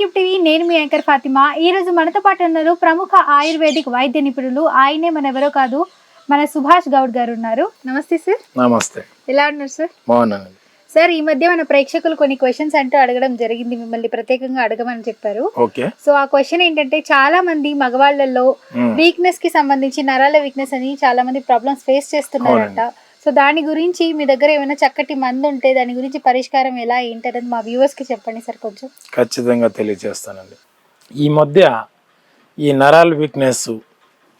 Gift TV నేను మీ anchor Fatima. ఈ రోజు మనతో పాటు ఉన్నారు ప్రముఖ ఆయుర్వేదిక్ వైద్య నిపుణులు. ఆయనే మన ఎవరో కాదు మన సుభాష్ గౌడ్ గారు ఉన్నారు. నమస్తే సార్. నమస్తే. ఎలా ఉన్నారు సార్? బాగున్నానండి. సార్ ఈ మధ్య మన ప్రేక్షకులు కొన్ని క్వశ్చన్స్ అంటూ అడగడం జరిగింది. మిమ్మల్ని ప్రత్యేకంగా అడగమని చెప్పారు. ఓకే. సో ఆ క్వశ్చన్ ఏంటంటే చాలా మంది మగవాళ్ళల్లో మ్మ్. వీక్నెస్కి సంబంధించి నరాల వీక్నెస్ అని చాలా మంది ప్రాబ్లమ్స్ ఫేస్ చేస్తున్నారంట. సో దాని గురించి మీ దగ్గర ఏమైనా చక్కటి మందు ఉంటే దాని గురించి పరిష్కారం ఎలా ఏంటనేది మా వ్యూవర్స్కి చెప్పండి సార్ కొంచెం. ఖచ్చితంగా తెలియజేస్తానండి. ఈ మధ్య ఈ నరాల వీక్నెస్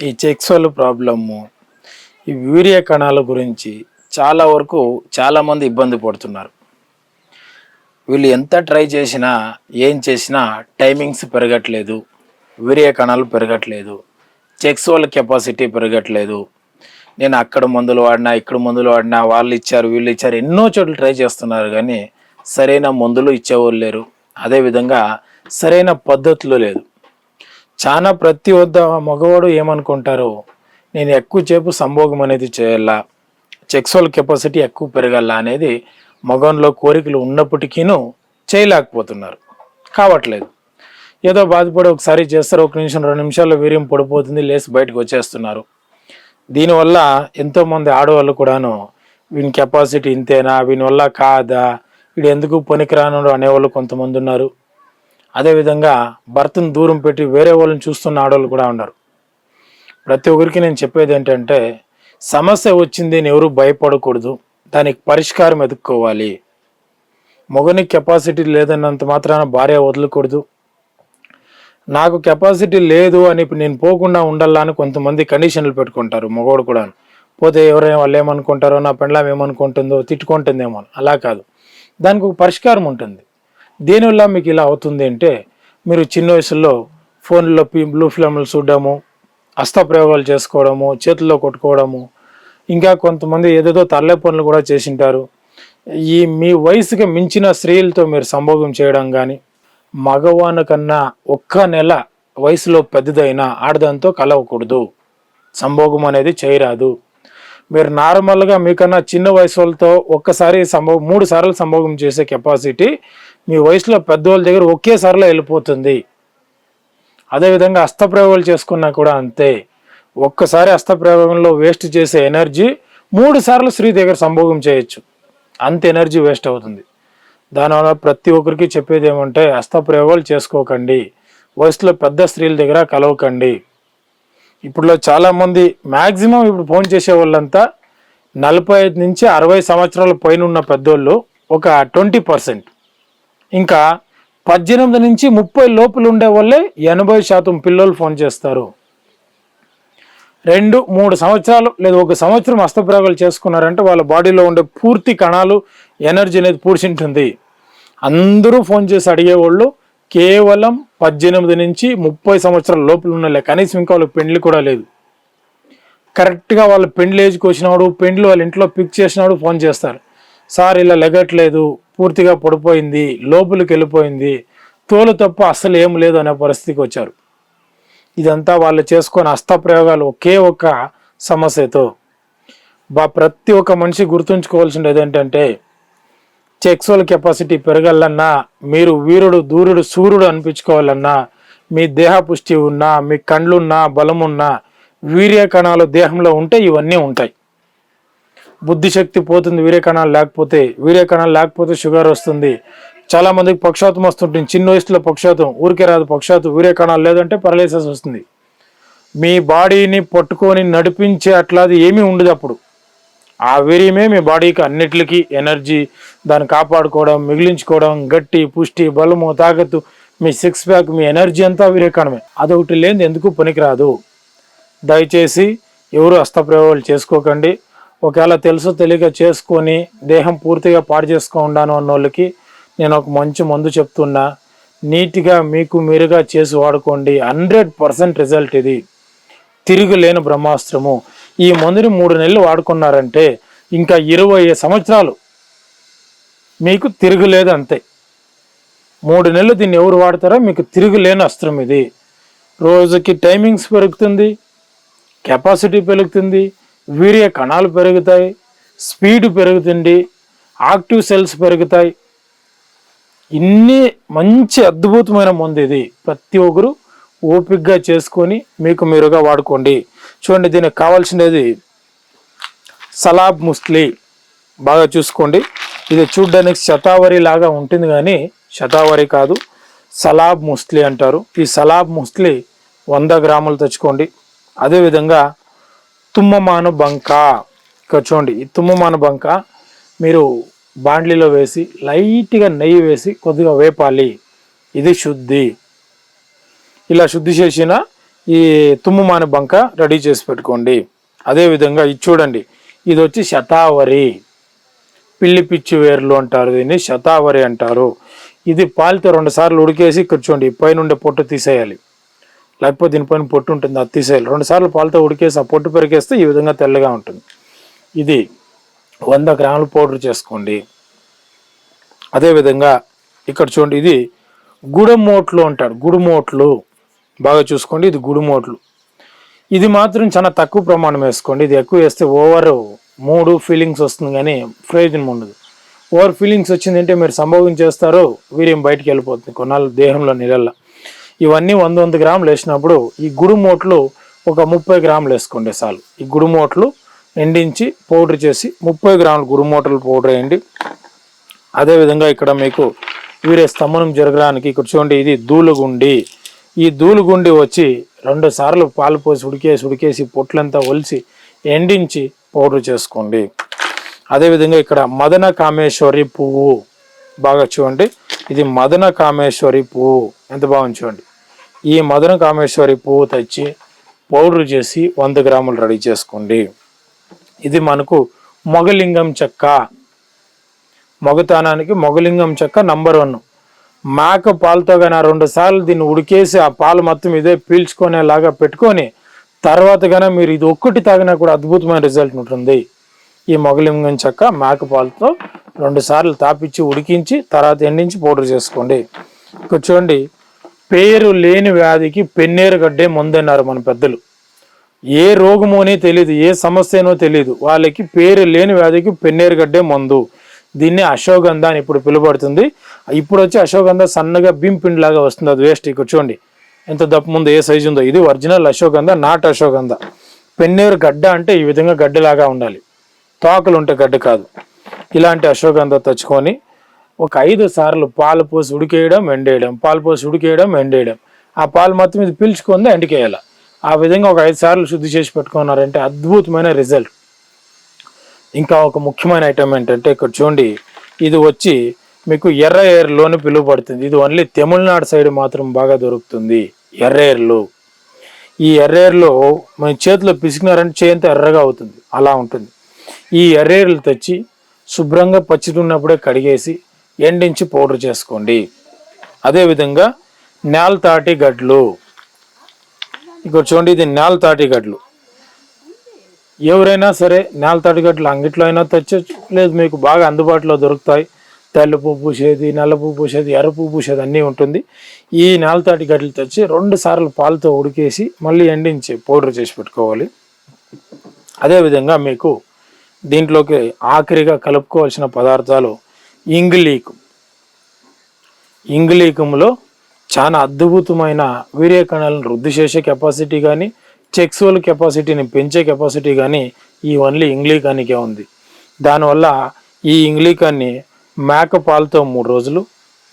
ఈ సెక్సువల్ ప్రాబ్లము ఈ వీర్య కణాల గురించి చాలా వరకు చాలామంది ఇబ్బంది పడుతున్నారు. వీళ్ళు ఎంత ట్రై చేసినా ఏం చేసినా టైమింగ్స్ పెరగట్లేదు వీర్య కణాలు పెరగట్లేదు సెక్సువల్ కెపాసిటీ పెరగట్లేదు నేను అక్కడ మందులు వాడినా ఇక్కడ మందులు వాడినా వాళ్ళు ఇచ్చారు వీళ్ళు ఇచ్చారు ఎన్నో చోట్ల ట్రై చేస్తున్నారు కానీ సరైన మందులు ఇచ్చేవాళ్ళు లేరు. అదేవిధంగా సరైన పద్ధతులు లేదు. చాలా ప్రతి వద్ద మగవాడు ఏమనుకుంటారు? నేను ఎక్కువసేపు సంభోగం అనేది చేయాలా? సెక్సువల్ కెపాసిటీ ఎక్కువ పెరగాల అనేది మగంలో కోరికలు ఉన్నప్పటికీను చేయలేకపోతున్నారు. కావట్లేదు. ఏదో బాధపడి ఒకసారి చేస్తారు ఒక నిమిషం రెండు నిమిషాల్లో వీర్యం పడిపోతుంది లేచి బయటకు వచ్చేస్తున్నారు. దీనివల్ల ఎంతోమంది ఆడవాళ్ళు కూడాను వీని కెపాసిటీ ఇంతేనా వీని వల్ల కాదా వీడు ఎందుకు పనికిరాను అనేవాళ్ళు కొంతమంది ఉన్నారు. అదేవిధంగా భర్తను దూరం పెట్టి వేరే వాళ్ళని చూస్తున్న ఆడవాళ్ళు కూడా ఉన్నారు. ప్రతి ఒక్కరికి నేను చెప్పేది ఏంటంటే సమస్య వచ్చింది అని ఎవరు భయపడకూడదు. దానికి పరిష్కారం ఎదుక్కోవాలి మొగని కెపాసిటీ లేదన్నంత మాత్రాన భార్య వదలకూడదు. నాకు కెపాసిటీ లేదు అని ఇప్పుడు నేను పోకుండా ఉండాలా అని కొంతమంది కండిషన్లు పెట్టుకుంటారు మగవాడు కూడా పోతే ఎవరైనా వాళ్ళు ఏమనుకుంటారో నా పెండ్లాం ఏమనుకుంటుందో తిట్టుకుంటుందేమో అని. అలా కాదు. దానికి ఒక పరిష్కారం ఉంటుంది. దీనివల్ల మీకు ఇలా అవుతుంది అంటే మీరు చిన్న వయసులో ఫోన్లో పి- బ్లూ ఫిల్మ్లు చూడడము హస్తప్రయోగాలు చేసుకోవడము చేతుల్లో కొట్టుకోవడము ఇంకా కొంతమంది ఏదేదో తరలే పనులు కూడా చేసింటారు. ఈ మీ వయసుకి మించిన స్త్రీలతో మీరు సంభోగం చేయడం కానీ మగవాని కన్నా ఒక్క నెల వయసులో పెద్దదైన ఆడదాంతో కలవకూడదు. సంభోగం అనేది చేయరాదు. మీరు నార్మల్గా మీకన్నా చిన్న వయసు వాళ్ళతో ఒక్కసారి సంభోగం మూడు సార్లు సంభోగం చేసే కెపాసిటీ మీ వయసులో పెద్దవాళ్ళ దగ్గర ఒకేసారిలో వెళ్ళిపోతుంది. అదేవిధంగా అస్తప్రయోగాలు చేసుకున్నా కూడా అంతే. ఒక్కసారి అస్తప్రయోగంలో వేస్ట్ చేసే ఎనర్జీ మూడు సార్లు స్త్రీ దగ్గర సంభోగం చేయొచ్చు. అంత ఎనర్జీ వేస్ట్ అవుతుంది. దానివల్ల ప్రతి ఒక్కరికి చెప్పేది ఏమంటే హస్తప్రయోగాలు చేసుకోకండి. వయసులో పెద్ద స్త్రీల దగ్గర కలవకండి. ఇప్పుడులో చాలామంది మ్యాక్సిమం ఇప్పుడు ఫోన్ చేసే వాళ్ళంతా నలభై ఐదు నుంచి అరవై సంవత్సరాల పైన ఉన్న పెద్దోళ్ళు ఒక ట్వంటీ పర్సెంట్. ఇంకా పద్దెనిమిది నుంచి ముప్పై లోపల ఉండే వాళ్ళే ఎనభై శాతం పిల్లలు ఫోన్ చేస్తారు. రెండు మూడు సంవత్సరాలు లేదా ఒక సంవత్సరం హస్తప్రయోగాలు చేసుకున్నారంటే వాళ్ళ బాడీలో ఉండే పూర్తి కణాలు ఎనర్జీ అనేది పూడ్చింటుంది. అందరూ ఫోన్ చేసి అడిగేవాళ్ళు కేవలం పద్దెనిమిది నుంచి ముప్పై సంవత్సరాల లోపల ఉన్న కనీసం ఇంకా వాళ్ళకి పెండ్లి కూడా లేదు. కరెక్ట్గా వాళ్ళ పెండ్లి ఏజ్కి వచ్చినాడు పెండ్లు వాళ్ళ ఇంట్లో పిక్ చేసినాడు ఫోన్ చేస్తారు. సార్ ఇలా లెగట్లేదు పూర్తిగా పడిపోయింది లోపలికి వెళ్ళిపోయింది తోలు తప్ప అస్సలు ఏం లేదు అనే పరిస్థితికి వచ్చారు. ఇదంతా వాళ్ళు చేసుకొని హస్తప్రయోగాలు ఒకే ఒక సమస్యతో. బా ప్రతి ఒక్క మనిషి గుర్తుంచుకోవాల్సింది ఏంటంటే సెక్సువల్ కెపాసిటీ పెరగాలన్నా మీరు వీరుడు దూరుడు సూర్యుడు అనిపించుకోవాలన్నా మీ దేహ పుష్టి ఉన్నా మీ కండ్లున్నా బలమున్నా వీర్య కణాలు దేహంలో ఉంటే ఇవన్నీ ఉంటాయి. బుద్ధి శక్తి పోతుంది వీర్య కణాలు లేకపోతే వీర్య కణాలు లేకపోతే షుగర్ వస్తుంది చాలా మందికి పక్షాతం వస్తుంటుంది. చిన్న వయసులో పక్షాతం ఊరికే రాదు పక్షాతం ఊరే కణాలు లేదంటే పరలేసెస్ వస్తుంది. మీ బాడీని పట్టుకొని నడిపించే అట్లాది ఏమీ ఉండదు అప్పుడు. ఆ వీర్యమే మీ బాడీకి అన్నిటికీ ఎనర్జీ దాన్ని కాపాడుకోవడం మిగిలించుకోవడం గట్టి పుష్టి బలము తాకత్తు మీ సిక్స్ ప్యాక్ మీ ఎనర్జీ అంతా వీరేకాణమే అదొకటి లేని ఎందుకు పనికిరాదు. దయచేసి ఎవరు హస్తప్రయోగాలు చేసుకోకండి. ఒకవేళ తెలుసో తెలియక చేసుకొని దేహం పూర్తిగా పాడు చేసుకోండాను అన్న వాళ్ళకి నేను ఒక మంచి మందు చెప్తున్నా నీట్గా మీకు మీరుగా చేసి వాడుకోండి. హండ్రెడ్ పర్సెంట్ రిజల్ట్ ఇది. తిరుగులేని బ్రహ్మాస్త్రము. ఈ మందుని మూడు నెలలు వాడుకున్నారంటే ఇంకా ఇరవై సంవత్సరాలు మీకు తిరుగులేదు అంతే. మూడు నెలలు దీన్ని ఎవరు వాడతారో మీకు తిరుగులేని అస్త్రం ఇది. రోజుకి టైమింగ్స్ పెరుగుతుంది కెపాసిటీ పెరుగుతుంది వీర్య కణాలు పెరుగుతాయి స్పీడ్ పెరుగుతుంది యాక్టివ్ సెల్స్ పెరుగుతాయి. ఇన్ని మంచి అద్భుతమైన మందు ఇది. ప్రతి ఒక్కరు ఓపికగా చేసుకొని మీకు మీరుగా వాడుకోండి. చూడండి దీనికి కావాల్సినది సలాబ్ ముస్లి. బాగా చూసుకోండి. ఇది చూడ్డానికి శతావరి లాగా ఉంటుంది కానీ శతావరి కాదు సలాబ్ ముస్లి అంటారు. ఈ సలాబ్ ముస్లి వంద గ్రాములు తెచ్చుకోండి. అదేవిధంగా తుమ్మమాను బంక. ఇక్కడ చూడండి ఈ తుమ్మమాను బంక మీరు బాండ్లీలో వేసి లైట్గా నెయ్యి వేసి కొద్దిగా వేపాలి. ఇది శుద్ధి. ఇలా శుద్ధి చేసిన ఈ తుమ్మమాన బంక రెడీ చేసి పెట్టుకోండి. అదేవిధంగా ఇది చూడండి. ఇది వచ్చి శతావరి. పిల్లి పిచ్చి వేర్లు అంటారు దీన్ని శతావరి అంటారు. ఇది పాలితో రెండు సార్లు ఉడికేసి ఇక్కడ చూడండి పొట్టు తీసేయాలి. లేకపోతే దీనిపైన పొట్టు ఉంటుంది అది తీసేయాలి. రెండు సార్లు పాలతో ఉడికేసి ఆ పొట్టు పెరిగేస్తే ఈ విధంగా తెల్లగా ఉంటుంది. ఇది వంద గ్రాములు పౌడర్ చేసుకోండి. అదేవిధంగా ఇక్కడ చూడండి ఇది గుడమోట్లు అంటారు. గుడుమోట్లు బాగా చూసుకోండి ఇది గుడుమోట్లు. ఇది మాత్రం చాలా తక్కువ ప్రమాణం వేసుకోండి. ఇది ఎక్కువ వేస్తే ఓవర్ మూడు ఫీలింగ్స్ వస్తుంది కానీ ప్రయోజనం ఉండదు. ఓవర్ ఫీలింగ్స్ వచ్చిందంటే మీరు సంభోగం చేస్తారో వీర్యం బయటికి వెళ్ళిపోతుంది కొన్నాళ్ళు దేహంలో నీళ్ళల్లో. ఇవన్నీ వంద వంద గ్రాములు వేసినప్పుడు ఈ గుడుమోట్లు ఒక ముప్పై గ్రాములు వేసుకోండి చాలు. ఈ గుడుమోట్లు ఎండించి పౌడర్ చేసి ముప్పై గ్రాములు గుడుమోటలు పౌడర్ వేయండి. అదేవిధంగా ఇక్కడ మీకు వీరే స్తంభనం జరగడానికి ఇక్కడ చూడండి ఇది దూలుగుండి ఈ దూలుగుండి వచ్చి రెండు సార్లు పాలు పోసి ఉడికేసి ఉడికేసి పొట్లంతా ఒలిసి ఎండించి పౌడర్ చేసుకోండి. అదేవిధంగా ఇక్కడ మదన కామేశ్వరి పువ్వు బాగా చూడండి. ఇది మదన కామేశ్వరి పువ్వు. ఎంత బాగుంది చూడండి. ఈ మదన కామేశ్వరి పువ్వు తెచ్చి పౌడర్ చేసి వంద గ్రాములు రెడీ చేసుకోండి. ఇది మనకు మొగలింగం చెక్క. మొగతానానికి మొగలింగం చెక్క నంబర్ వన్ మేక పాలతో కానీ రెండు సార్లు దీన్ని ఉడికేసి ఆ పాలు మొత్తం ఇదే పీల్చుకునేలాగా పెట్టుకొని తర్వాత కానీ మీరు ఇది ఒక్కటి తాగినా కూడా అద్భుతమైన రిజల్ట్ ఉంటుంది. ఈ మొగలింగం చెక్క మేక పాలతో రెండు సార్లు తాపించి ఉడికించి తర్వాత ఎండించి పౌడర్ చేసుకోండి. ఇక్కడ చూడండి పేరు లేని వ్యాధికి పెన్నేరు గడ్డే ముందన్నారు మన పెద్దలు. ఏ రోగమోనే తెలియదు ఏ సమస్యనో తెలియదు వాళ్ళకి పేరు లేని వ్యాధికి పెన్నేరు గడ్డే మందు. దీన్ని అశోగంధ అని ఇప్పుడు పిలువబడుతుంది. ఇప్పుడు వచ్చి అశోగంధ సన్నగా బింపిండి లాగా వస్తుంది. అది వేస్ట్. ఇక్కడ చూడండి. ఎంత దప్పు ముందు ఏ సైజు ఉందో. ఇది ఒరిజినల్ అశోగంధ నాట్ అశోగంధ. పెన్నేరు గడ్డ అంటే ఈ విధంగా గడ్డలాగా ఉండాలి. తోకలు ఉంటే గడ్డ కాదు. ఇలాంటి అశోగంధ తెచ్చుకొని ఒక ఐదు సార్లు పాలు పోసి ఉడికేయడం ఎండేయడం. పాలు పోసి ఉడికేయడం ఎండేయడం. ఆ పాలు మొత్తం ఇది పీల్చుకుందా ఎండికేయాలి. ఆ విధంగా ఒక ఐదు సార్లు శుద్ధి చేసి పెట్టుకున్నారంటే అద్భుతమైన రిజల్ట్. ఇంకా ఒక ముఖ్యమైన ఐటమ్ ఏంటంటే ఇక్కడ చూడండి ఇది వచ్చి మీకు ఎర్ర ఏర్లోని పిలువబడుతుంది. ఇది ఓన్లీ తమిళనాడు సైడ్ మాత్రం బాగా దొరుకుతుంది. ఎర్ర ఏర్లు ఈ ఎర్రేర్లో మన చేతిలో పిసికినారంటే చేయంత ఎర్రగా అవుతుంది. అలా ఉంటుంది. ఈ ఎర్రేర్లు తెచ్చి శుభ్రంగా పచ్చితున్నప్పుడే కడిగేసి ఎండించి పౌడర్ చేసుకోండి. అదేవిధంగా నేల తాటి గడ్లు. ఇక్కడ చూడండి ఇది నేల తాటిగడ్లు. ఎవరైనా సరే నేల తాటిగడ్లు అంగిట్లో అయినా తెచ్చచ్చు. లేదు మీకు బాగా అందుబాటులో దొరుకుతాయి. తెల్లపు పూసేది నల్లపు పూసేది ఎర్రపు పూసేది అన్నీ ఉంటుంది. ఈ నేల తాటిగడ్లు తెచ్చి రెండు సార్లు పాలతో ఉడికేసి మళ్ళీ ఎండించి పౌడర్ చేసి పెట్టుకోవాలి. అదేవిధంగా మీకు దీంట్లోకి ఆఖరిగా కలుపుకోవాల్సిన పదార్థాలు ఇంగ్లీకు. ఇంగ్లీకంలో చాలా అద్భుతమైన వీర్య కణాలను వృద్ధి చేసే కెపాసిటీ కానీ సెక్సువల్ కెపాసిటీని పెంచే కెపాసిటీ కానీ ఈ ఓన్లీ ఇంగ్లీకానికే ఉంది. దానివల్ల ఈ ఇంగ్లీకాన్ని మేక పాలతో మూడు రోజులు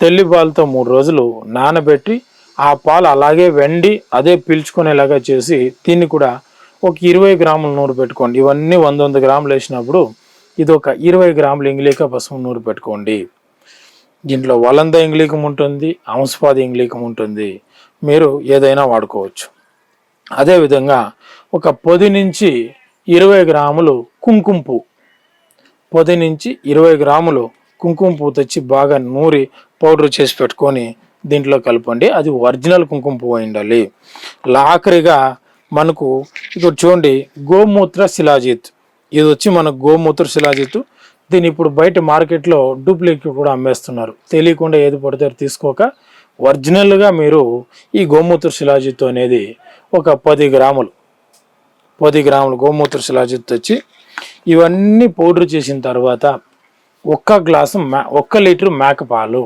తెల్లి పాలతో మూడు రోజులు నానబెట్టి ఆ పాలు అలాగే వెండి అదే పీల్చుకునేలాగా చేసి దీన్ని కూడా ఒక ఇరవై గ్రాములు నూరు పెట్టుకోండి. ఇవన్నీ వంద వంద గ్రాములు వేసినప్పుడు ఇది ఒక ఇరవై గ్రాములు ఇంగ్లీక పసుపు నూరు పెట్టుకోండి. దీంట్లో వలంద ఇంగ్లీకం ఉంటుంది అంశపాద ఇంగ్లీకం ఉంటుంది. మీరు ఏదైనా వాడుకోవచ్చు. అదేవిధంగా ఒక పది నుంచి ఇరవై గ్రాములు కుంకుమ పువ్వు. పొది నుంచి ఇరవై గ్రాములు కుంకుమ పువ్వు తెచ్చి బాగా నూరి పౌడర్ చేసి పెట్టుకొని దీంట్లో కలపండి. అది ఒరిజినల్ కుంకుమ పువ్వు ఉండాలి లాఖరిగా మనకు ఇక్కడ చూడండి గోమూత్ర శిలాజిత్. ఇది వచ్చి మన గోమూత్ర శిలాజిత్. దీన్ని ఇప్పుడు బయట మార్కెట్లో డూప్లికేట్ కూడా అమ్మేస్తున్నారు. తెలియకుండా ఏది పడితే తీసుకోక ఒరిజినల్గా మీరు ఈ గోమూత్ర శిలాజిత్తు అనేది ఒక పది గ్రాములు పది గ్రాములు గోమూత్ర శిలాజిత్ తెచ్చి ఇవన్నీ పౌడర్ చేసిన తర్వాత ఒక్క గ్లాసు మ్యా ఒక్క లీటర్ మేక పాలు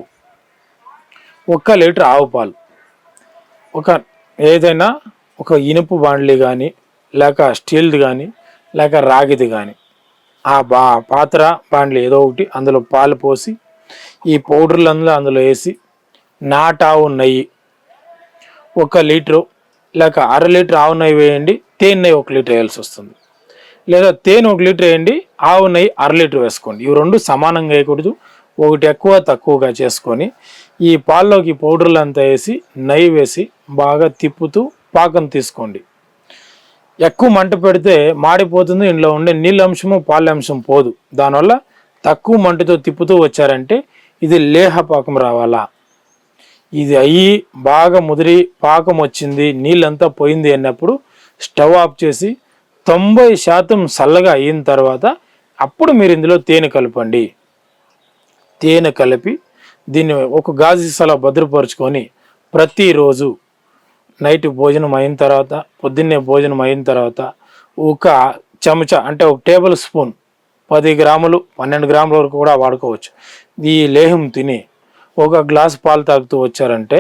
ఒక్క లీటర్ ఆవు పాలు ఒక ఏదైనా ఒక ఇనుపు బాండ్లీ కానీ లేక స్టీల్ది కానీ లేక రాగిది కానీ ఆ బా పాత్ర బాండ్లు ఏదో ఒకటి అందులో పాలు పోసి ఈ పౌడర్లు అందులో అందులో వేసి నాటావు నెయ్యి. ఒక లీటరు లేక అర లీటర్ ఆవు నెయ్యి వేయండి తేనె నెయ్యి ఒక లీటర్ వేయాల్సి వస్తుంది. లేదా తేనె ఒక లీటర్ వేయండి ఆవు నెయ్యి అర లీటర్ వేసుకోండి. ఇవి రెండు సమానంగా వేయకూడదు ఒకటి ఎక్కువ తక్కువగా చేసుకొని ఈ పాల్లోకి పౌడర్లు అంతా వేసి నెయ్యి వేసి బాగా తిప్పుతూ పాకం తీసుకోండి. ఎక్కువ మంట పెడితే మాడిపోతుంది ఇందులో ఉండే నీళ్ళ అంశము పాల అంశం పోదు. దానివల్ల తక్కువ మంటతో తిప్పుతూ వచ్చారంటే ఇది లేహ పాకం రావాలా? ఇది అయ్యి బాగా ముదిరి పాకం వచ్చింది నీళ్ళంతా పోయింది అన్నప్పుడు స్టవ్ ఆఫ్ చేసి తొంభై శాతం చల్లగా అయిన తర్వాత అప్పుడు మీరు ఇందులో తేనె కలపండి. తేనె కలిపి దీన్ని ఒక గాజు సలా భద్రపరుచుకొని ప్రతిరోజు నైట్ భోజనం అయిన తర్వాత పొద్దున్నే భోజనం అయిన తర్వాత ఒక చెంచా అంటే ఒక టేబుల్ స్పూన్ పది గ్రాములు పన్నెండు గ్రాముల వరకు కూడా వాడుకోవచ్చు. ఈ లేహం తిని ఒక గ్లాస్ పాలు తాగుతూ వచ్చారంటే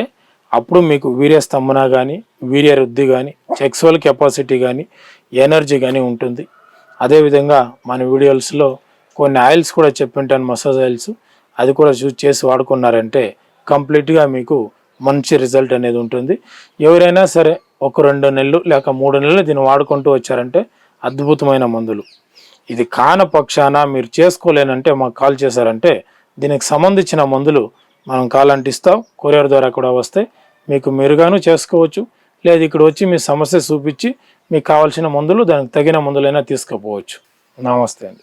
అప్పుడు మీకు వీర్య స్తంభన కానీ వీర్య వృద్ధి కానీ సెక్సువల్ కెపాసిటీ కానీ ఎనర్జీ కానీ ఉంటుంది అదేవిధంగా మన వీడియోస్లో కొన్ని ఆయిల్స్ కూడా చెప్పింటాను మసాజ్ ఆయిల్స్ అది కూడా చూస్ చేసి వాడుకున్నారంటే కంప్లీట్గా మీకు మంచి రిజల్ట్ అనేది ఉంటుంది. ఎవరైనా సరే ఒక రెండు నెలలు లేక మూడు నెలలు దీన్ని వాడుకుంటూ వచ్చారంటే అద్భుతమైన మందులు. ఇది కాన పక్షాన మీరు చేసుకోలేనంటే మాకు కాల్ చేశారంటే దీనికి సంబంధించిన మందులు మనం కాల్ అంటిస్తాం. కొరియర్ ద్వారా కూడా వస్తే మీకు మెరుగాను చేసుకోవచ్చు. లేదు ఇక్కడ వచ్చి మీ సమస్య చూపించి మీకు కావాల్సిన మందులు దానికి తగిన మందులైనా తీసుకుపోవచ్చు. నమస్తే అండి.